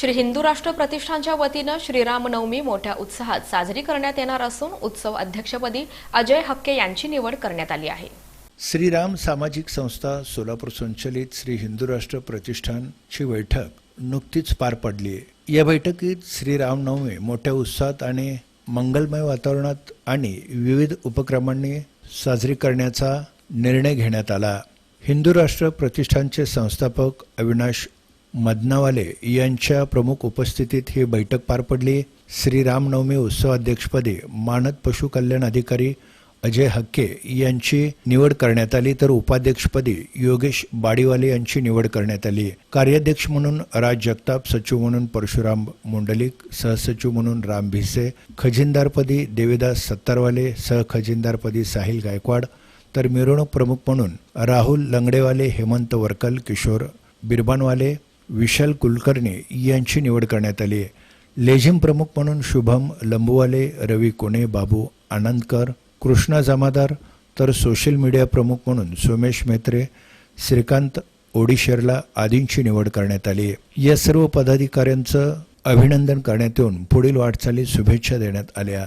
श्री हिंदू राष्ट्र प्रतिष्ठानच्या वतीनं श्रीरामनवमी मोठ्या उत्साहात साजरी करण्यात येणार असून उत्सव अध्यक्षपदी अजय हक्के यांची निवड करण्यात आली आहे. श्रीराम सामाजिक संस्था सोलापूर संचलित श्री हिंदू राष्ट्र प्रतिष्ठानची बैठक नुकतीच पार पडली आहे. या बैठकीत श्रीरामनवमी मोठ्या उत्साहात आणि मंगलमय वातावरणात आणि विविध उपक्रमांनी साजरी करण्याचा निर्णय घेण्यात आला. हिंदू राष्ट्र प्रतिष्ठानचे संस्थापक अविनाश मदनावाले यांच्या प्रमुख उपस्थितीत ही बैठक पार पडली. श्रीरामनवमी उत्सवाध्यक्षपदी मानद पशु कल्याण अधिकारी अजय हक्के यांची निवड करण्यात आली तर उपाध्यक्षपदी योगेश बाडीवाले यांची निवड करण्यात आली. कार्याध्यक्ष म्हणून राज जगताप सचिव म्हणून परशुराम मुंडलिक सहसचिव म्हणून राम भिसे खजिनदारपदी देवीदास सत्तारवाले सहखजिनदारपदी साहिल गायकवाड तर मिरवणूक प्रमुख म्हणून राहुल लंगडेवाले हेमंत वरकल किशोर बिरबानवाले विशाल कुलकर्णी यांची निवड करण्यात आली आहे. लेझिम प्रमुख म्हणून शुभम लंबुवाले रवी कोणे बाबू आनंदकर कृष्णा जमादार तर सोशल मीडिया प्रमुख म्हणून सोमेश मेत्रे श्रीकांत ओडिशेरला आदींची निवड करण्यात आली आहे. या सर्व पदाधिकाऱ्यांचं अभिनंदन करण्यात येऊन पुढील वाटचालीत शुभेच्छा देण्यात आल्या.